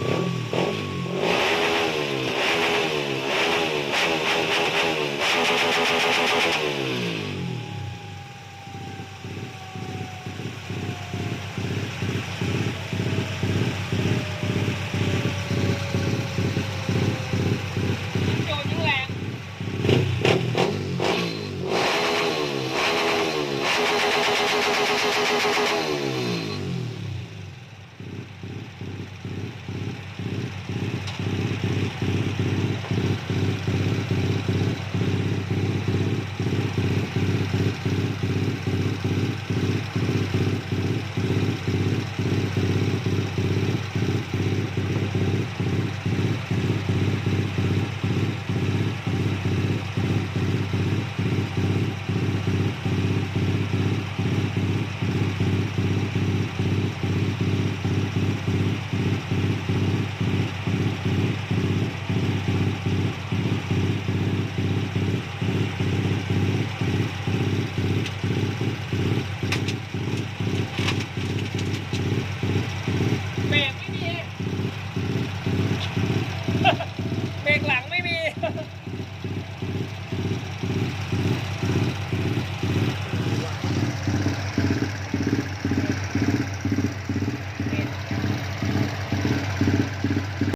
Yeah. เบรกหลังไม่มี